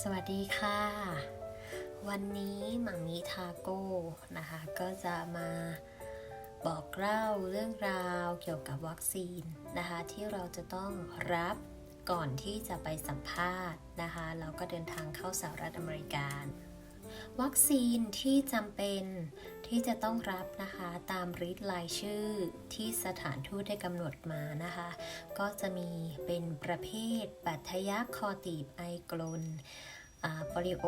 สวัสดีค่ะ วันนี้หมังมีทาโก้นะคะ ก็จะมาบอกเล่าเรื่องราวเกี่ยวกับวัคซีนนะคะ ที่เราจะต้องรับก่อนที่จะไปสัมภาษณ์นะคะเราก็เดินทางเข้าสหรัฐอเมริกา วัคซีนที่จำเป็นที่จะต้องรับนะคะตามริดรายชื่อที่สถานทูตได้กำหนดมานะคะ ก็จะมีเป็นประเภทบัตทะยักคอตีบไอกลนโปลิโอ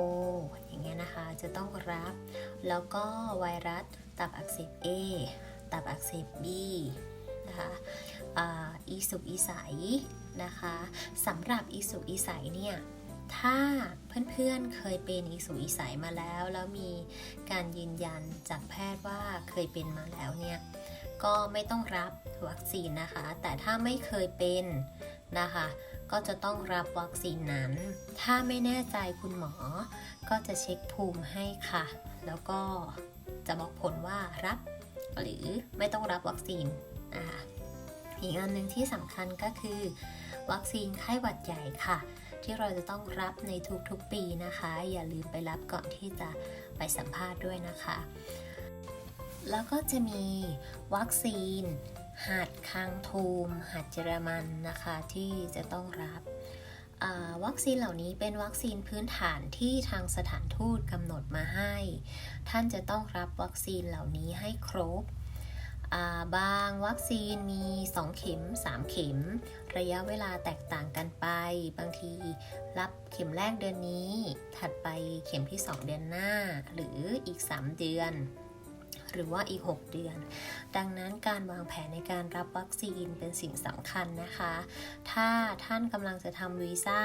อย่างเงี้ยนะคะจะต้องรับ แล้วก็ไวรัสตับอักเสบ A ตับอักเสบ B นะคะอาอีสุกอีใสนะคะสำหรับอีสุกอีใสเนี่ย ถ้าเพื่อนๆเคยเป็นอีสุกอีใสมาแล้ว แล้วมีการยืนยันจากแพทย์ว่าเคยเป็นมาแล้วเนี่ยก็ไม่ต้องรับวัคซีนนะคะ แต่ถ้าไม่เคยเป็นนะคะ ก็จะต้องรับวัคซีนนั้น ถ้าไม่แน่ใจคุณหมอ ก็จะเช็คภูมิให้ค่ะ แล้วก็จะบอกผลว่ารับ หรือไม่ต้องรับวัคซีนนะคะอีกอันหนึ่งที่สำคัญก็คือ วัคซีนไข้หวัดใหญ่ค่ะ ที่เราจะต้องรับในทุกๆปีนะคะ อย่าลืมไปรับก่อนที่จะไปสัมภาษณ์ด้วยนะคะ แล้วก็จะมีวัคซีนหัดคางทูมหัดเยอรมันนะคะที่จะต้องรับวัคซีนเหล่านี้เป็นวัคซีนพื้นฐานที่ทางสถานทูตกำหนดมาให้ ท่านจะต้องรับวัคซีนเหล่านี้ให้ครบ บางวัคซีนมี 2 เข็ม 3 เข็ม ระยะเวลาแตกต่างกันไป บางทีรับเข็มแรกเดือนนี้ ถัดไปเข็มที่ 2 เดือนหน้า หรืออีก 3 เดือน หรือว่าอีก 6 เดือน ดังนั้นการวางแผนในการรับวัคซีนเป็นสิ่งสำคัญนะคะ ถ้าท่านกำลังจะทำวีซ่า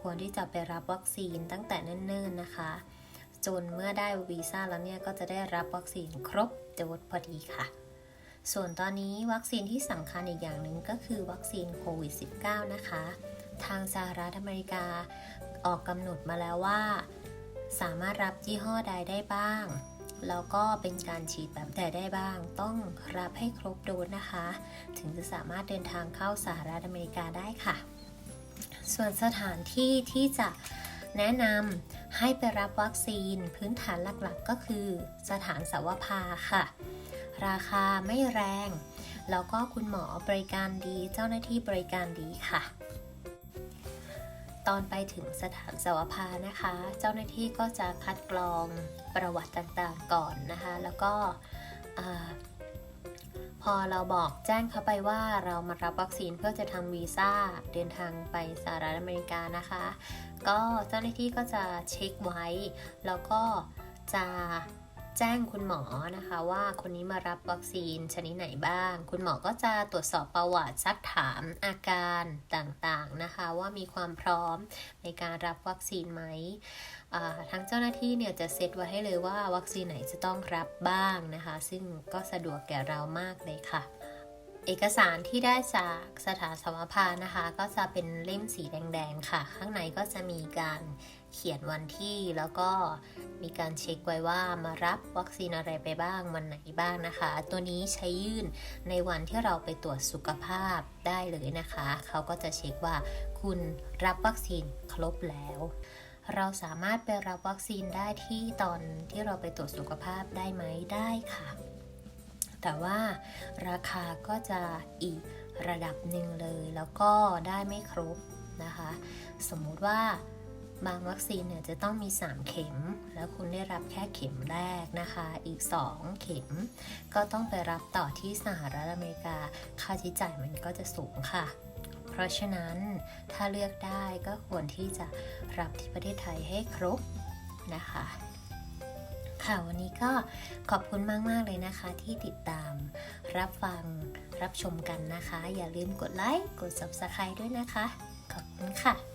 ควรที่จะไปรับวัคซีนตั้งแต่เนิ่นๆนะคะ จนเมื่อได้วีซ่าแล้วเนี่ยก็จะได้รับวัคซีนครบโดสพอดีค่ะ ส่วนตอนนี้วัคซีนที่สำคัญอีกอย่างหนึ่งก็คือวัคซีนโควิด -19 นะคะ ทางสหรัฐอเมริกาออกกำหนดมาแล้วว่า สามารถรับยี่ห้อใดได้บ้าง แล้วก็เป็นการฉีดแบบใดได้บ้าง ต้องรับให้ครบโดสนะคะ ถึงจะสามารถเดินทางเข้าสหรัฐอเมริกาได้ค่ะ ส่วนสถานที่ที่จะแนะนำให้ไปรับวัคซีนพื้นฐานหลักๆ ก็คือสถานสวภาค่ะ ราคาไม่แรง แล้วก็คุณหมอบริการดีเจ้าหน้าที่บริการดีค่ะ ตอนไปถึงสถานสวภานะคะ เจ้าหน้าที่ก็จะคัดกรองประวัติต่างๆก่อนนะคะ แล้วก็พอเราบอกแจ้งเขาไปว่าเรามารับวัคซีนเพื่อจะทำวีซ่าเดินทางไปสหรัฐอเมริกานะคะ ก็เจ้าหน้าที่ก็จะเช็คไว้ แล้วก็จะ แจ้งคุณหมอนะคะว่าคนนี้มารับวัคซีนชนิดไหนบ้าง คุณหมอก็จะตรวจสอบประวัติซักถามอาการต่างๆนะคะว่ามีความพร้อมในการรับวัคซีนไหมอ่าทางเจ้าหน้าที่เนี่ยจะเซตไว้ให้เลยว่าวัคซีนไหนจะต้องรับบ้างนะคะ ซึ่งก็สะดวกแก่เรามากเลยค่ะเอกสารที่ได้จากสถานสมภานะคะ ก็จะเป็นเล่มสีแดง ๆ ค่ะ ข้างในก็จะมีการ เขียนวันที่แล้วก็มีการเช็คไว้ว่ามารับวัคซีนอะไรไปบ้างวันไหนบ้างนะคะ ตัวนี้ใช้ยื่นในวันที่เราไปตรวจสุขภาพได้เลยนะคะ เขาก็จะเช็คว่าคุณรับวัคซีนครบแล้ว เราสามารถไปรับวัคซีนได้ที่ตอนที่เราไปตรวจสุขภาพได้ไหมได้ค่ะ แต่ว่าราคาก็จะอีกระดับหนึ่งเลยแล้วก็ได้ไม่ครบนะคะ สมมุติว่า บางวัคซีนเนี่ยจะต้องมี 3 เข็ม แล้วคุณได้รับแค่เข็มแรกนะคะ อีก 2 เข็ม ก็ต้องไปรับต่อที่สหรัฐอเมริกา ค่าใช้จ่ายมันก็จะสูงค่ะ เพราะฉะนั้นถ้าเลือกได้ก็ควรที่จะรับที่ประเทศไทยให้ครบนะคะ ค่ะวันนี้ก็ขอบคุณมาก ๆ เลยนะคะที่ติดตามรับฟังรับชมกันนะคะ อย่าลืมกดไลค์กด Subscribe ด้วยนะคะ ขอบคุณค่ะ